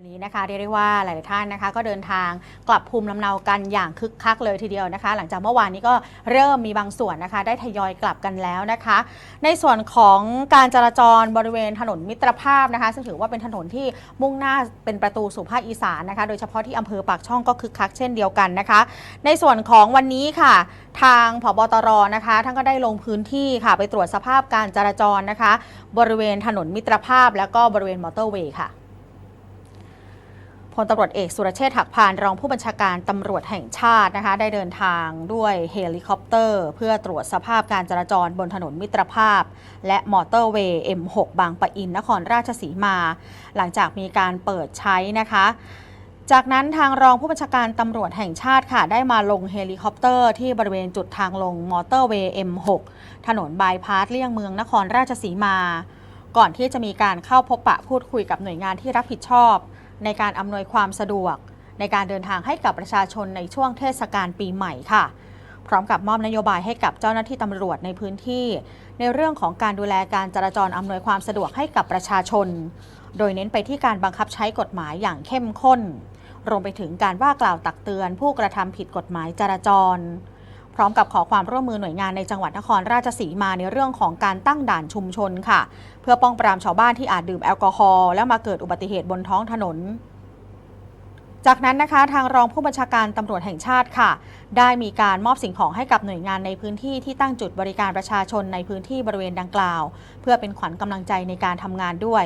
วันนี้นะคะเรียกได้ว่าหลาย ๆ ท่านนะคะก็เดินทางกลับภูมิลำเนากันอย่างคึกคักเลยทีเดียวนะคะ หลังจากเมื่อวานนี้ก็เริ่มมีบางส่วนนะคะ ได้ทยอยกลับกันแล้วนะคะ ในส่วนของการจราจรบริเวณถนนมิตรภาพนะคะ ซึ่งถือว่าเป็นถนนที่มุ่งหน้าเป็นประตูสู่ภาคอีสานนะคะ โดยเฉพาะที่อำเภอปากช่องก็คึกคักเช่นเดียวกันนะคะ ในส่วนของวันนี้ค่ะ ทางผบตรนะคะท่านก็ได้ลงพื้นที่ค่ะ ไปตรวจสภาพการจราจรนะคะ บริเวณถนนมิตรภาพ แล้วก็บริเวณมอเตอร์เวย์ค่ะ ลตำรวจเอกสุรเชษฐ์หักพานรองผู้บัญชาการตำรวจแห่งชาตินะคะ ได้เดินทางด้วยเฮลิคอปเตอร์ เพื่อตรวจสภาพการจราจรบนถนนมิตรภาพ และมอเตอร์เวย์ M6 บางปะอิน นครราชสีมา หลังจากมีการเปิดใช้นะคะจากนั้นทางรองผู้บัญชาการตำรวจแห่งชาติค่ะ ได้มาลงเฮลิคอปเตอร์ที่บริเวณจุดทางลงมอเตอร์เวย์ M6 ถนนบายพาสเลี่ยงเมืองนครราชสีมา ก่อนที่จะมีการเข้าพบปะพูดคุยกับหน่วยงานที่รับผิดชอบ ในการอำนวยความสะดวก ในการเดินทางให้กับประชาชนในช่วงเทศกาลปีใหม่ค่ะ พร้อมกับมอบนโยบายให้กับเจ้าหน้าที่ตำรวจในพื้นที่ ในเรื่องของการดูแลการจราจรอำนวยความสะดวกให้กับประชาชน โดยเน้นไปที่การบังคับใช้กฎหมายอย่างเข้มข้น รวมไปถึงการว่ากล่าวตักเตือนผู้กระทำผิดกฎหมายจราจร ร้อมกับขอความร่วมมือหน่วยงานในจังหวัดนครราชสีมาในเรื่องของการตั้งด่านชุมชนค่ะ เพื่อป้องปรามชาวบ้านที่อาจดื่มแอลกอฮอล์แล้วมาเกิดอุบัติเหตุบนท้องถนนจากนั้นนะคะทางรองผู้บัญชาการตำรวจแห่งชาติค่ะ ได้มีการมอบสิ่งของให้กับหน่วยงานในพื้นที่ที่ตั้งจุดบริการประชาชนในพื้นที่บริเวณดังกล่าว เพื่อเป็นขวัญกำลังใจในการทำงานด้วย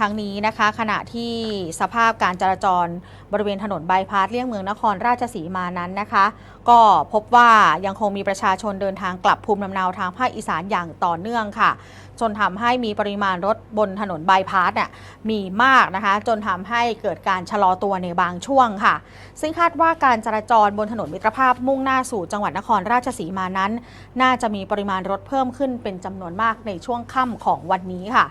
ทั้งนี้นะคะขณะที่สภาพการจราจรบริเวณถนนบายพาสเลี่ยงเมืองนครราชสีมานั้นนะคะ ก็พบว่ายังคงมีประชาชนเดินทางกลับภูมิลำเนาทางภาคอีสานอย่างต่อเนื่องค่ะ จนทำให้มีปริมาณรถบนถนนบายพาสน่ะมีมากนะคะ จนทำให้เกิดการชะลอตัวในบางช่วงค่ะ ซึ่งคาดว่าการจราจรบนถนนมิตรภาพมุ่งหน้าสู่จังหวัดนครราชสีมานั้น น่าจะมีปริมาณรถเพิ่มขึ้นเป็นจำนวนมากในช่วงค่ำของวันนี้ค่ะ